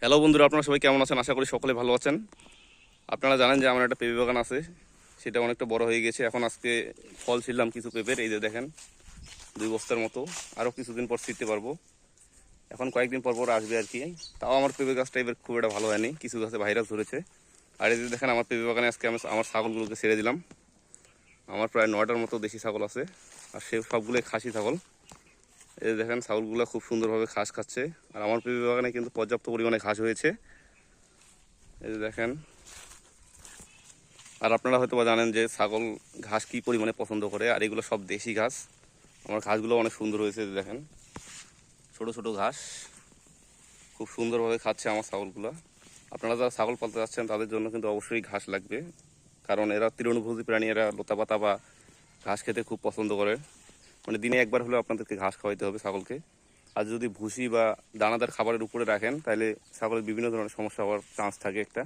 Hello বন্ধুরা, আপনারা সবাই কেমন আছেন? আশা করি সকলে ভালো আছেন। আপনারা জানেন যে আমার একটা পেঁপে বাগান আছে। সেটা অনেকটা বড় হয়ে গেছে। এখন আজকে ফল ছিলাম কিছু পেঁপের, এই যে দেখেন, দুই বস্তার মতো। আরও কিছুদিন পর ছিটতে পারব। এখন কয়েকদিন পর পর আসবে আর কি। তাও আমার পেঁপে গাছটা এবার খুব একটা ভালো হয়নি। কিছু গাছে ভাইরাস ধরেছে। আর এই যে দেখেন, আমার পেঁপে বাগানে আজকে আমি আমার ছাগলগুলোকে ছেড়ে দিলাম। আমার প্রায় নয়টার মতো দেশি ছাগল আছে। আর সে সবগুলোই খাসি ছাগল। এই দেখেন ছাগলগুলো খুব সুন্দরভাবে ঘাস খাচ্ছে। আর আমার পেঁপে বাগানে কিন্তু পর্যাপ্ত পরিমাণে ঘাস হয়েছে। এই যে দেখেন। আর আপনারা হয়তো জানেন যে ছাগল ঘাস কী পরিমাণে পছন্দ করে, আর এগুলো সব দেশি ঘাস। আমার ঘাসগুলো অনেক সুন্দর হয়েছে দেখেন। ছোট ছোট ঘাস। খুব সুন্দরভাবে খাচ্ছে আমার ছাগলগুলো। আপনারা যারা ছাগল পালতে যাচ্ছেন, তাদের জন্য কিন্তু অবশ্যই ঘাস লাগবে। কারণ এরা তৃণভোজী প্রাণী, এরা লতা পাতা বা ঘাস খেতে খুব পছন্দ করে। মানে দিনে একবার হলেও আপনাদেরকে ঘাস খাওয়াইতে হবে ছাগলকে। আর যদি ভুসি বা দানাদার খাবারের উপরে রাখেন, তাহলে ছাগলের বিভিন্ন ধরনের সমস্যা হওয়ার চান্স থাকে একটা।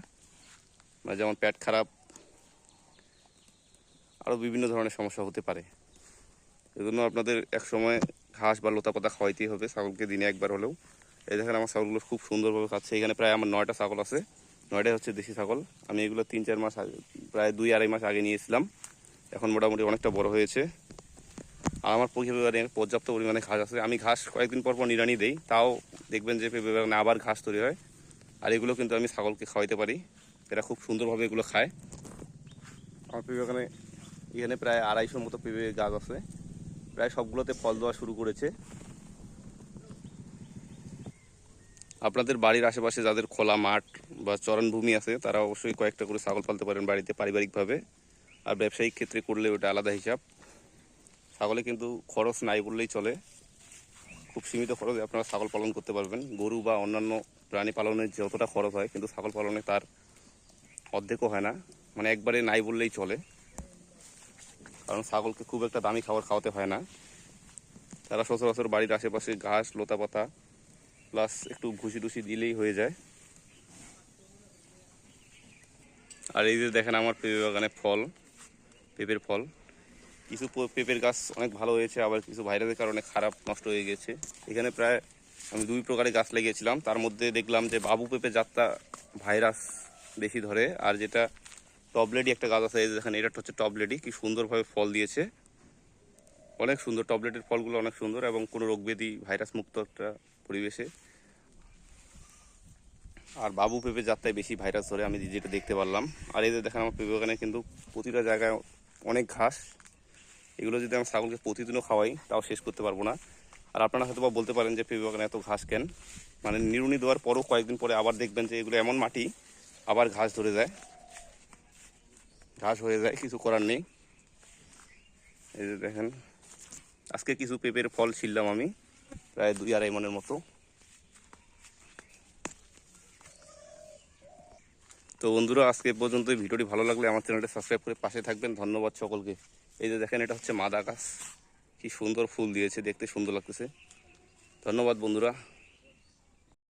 মানে যেমন পেট খারাপ, আরও বিভিন্ন ধরনের সমস্যা হতে পারে। এজন্য আপনাদের এক সময় ঘাস বা লতা পাতা খাওয়াইতেই হবে ছাগলকে দিনে একবার হলেও। এই দেখেন আমার ছাগলগুলো খুব সুন্দরভাবে খাচ্ছে। এখানে প্রায় আমার নয়টা ছাগল আছে। নয়টাই হচ্ছে দেশি ছাগল। আমি এগুলো তিন, চার মাস আগে, প্রায় দুই, আড়াই মাস আগে নিয়েছিলাম। এখন মোটামুটি অনেকটা বড় হয়েছে। আর আমার পরিবারে পর্যাপ্ত পরিমাণে ঘাস আছে। আমি ঘাস কয়েকদিন পর পর নিরানি দিই, তাও দেখবেন যে বাগানে আবার ঘাস তৈরি হয়। আর এগুলো কিন্তু আমি ছাগলকে খাওয়াইতে পারি। এরা খুব সুন্দরভাবে এগুলো খায়। আমার পেঁপে বাগানে এখানে প্রায় আড়াইশোর মতো পেঁপে গাছ আছে। প্রায় সবগুলোতে ফল দেওয়া শুরু করেছে। আপনাদের বাড়ির আশেপাশে যাদের খোলা মাঠ বা চরণ ভূমি আছে, তারা অবশ্যই কয়েকটা করে ছাগল পালতে পারেন বাড়িতে পারিবারিকভাবে। আর ব্যবসায়িক ক্ষেত্রে করলে ওটা আলাদা হিসাব। ছাগলে কিন্তু খরচ নাই বললেই চলে। খুব সীমিত খরচে আপনারা ছাগল পালন করতে পারবেন। গরু বা অন্যান্য প্রাণী পালনের যতটা খরচ হয় কিন্তু ছাগল পালনে তার অর্ধেকও হয় না। মানে একবারে নাই বললেই চলে। কারণ ছাগলকে খুব একটা দামি খাবার খাওয়াতে হয় না। তারা সচরাচর বাড়ির আশেপাশে ঘাস লতা পাতা প্লাস একটু ঘুষি টুসি দিলেই হয়ে যায়। আর এই যে দেখেন আমার পেঁপে বাগানে ফল, পেঁপের ফল। কিছু পেঁপের গাছ অনেক ভালো হয়েছে, আবার কিছু ভাইরাসের কারণে খারাপ, নষ্ট হয়ে গেছে। এখানে প্রায় আমি দুই প্রকারের গাছ লাগিয়েছিলাম। তার মধ্যে দেখলাম যে বাবু পেঁপে জাতটা ভাইরাস বেশি ধরে, আর যেটা টবলেডি একটা গাছ আছে দেখেন, এটা হচ্ছে টবলেডি, কি সুন্দরভাবে ফল দিয়েছে। অনেক সুন্দর টবলেটের ফলগুলো অনেক সুন্দর, এবং কোনো রোগব্যাধি ভাইরাস মুক্ত একটা পরিবেশে। আর বাবু পেঁপে যাত্রায় বেশি ভাইরাস ধরে, আমি যেটা দেখতে পারলাম। আর এদের দেখেন, আমার পেঁপে ওখানে কিন্তু প্রতিটা জায়গায় অনেক ঘাস। এগুলো যদি আমি ছাগলকে প্রতিদিনও খাওয়াই, তাও শেষ করতে পারব না। আর আপনারা হয়তো বা বলতে পারেন যে পেঁপে বাগানে এত ঘাস কেন? মানে নিরুনি দেওয়ার পরও কয়েকদিন পরে আবার দেখবেন যে এগুলো এমন মাটি, আবার ঘাস ধরে যায়। ঘাস হয়ে যায়, কিছু করার নেই। এই যে দেখেন, আজকে কিছু পেঁপের ফল ছিললাম আমি, প্রায় দুই আড়াই মনের মতো। তো বন্ধুরা, আজকে পর্যন্ত ভিডিওটি ভালো লাগলে আমার চ্যানেলটা সাবস্ক্রাইব করে পাশে থাকবেন। ধন্যবাদ সকলকে। এই যে দেখেন, এটা হচ্ছে মাদা গাছ কি সুন্দর ফুল দিয়েছে, দেখতে সুন্দর লাগতেছে। ধন্যবাদ বন্ধুরা।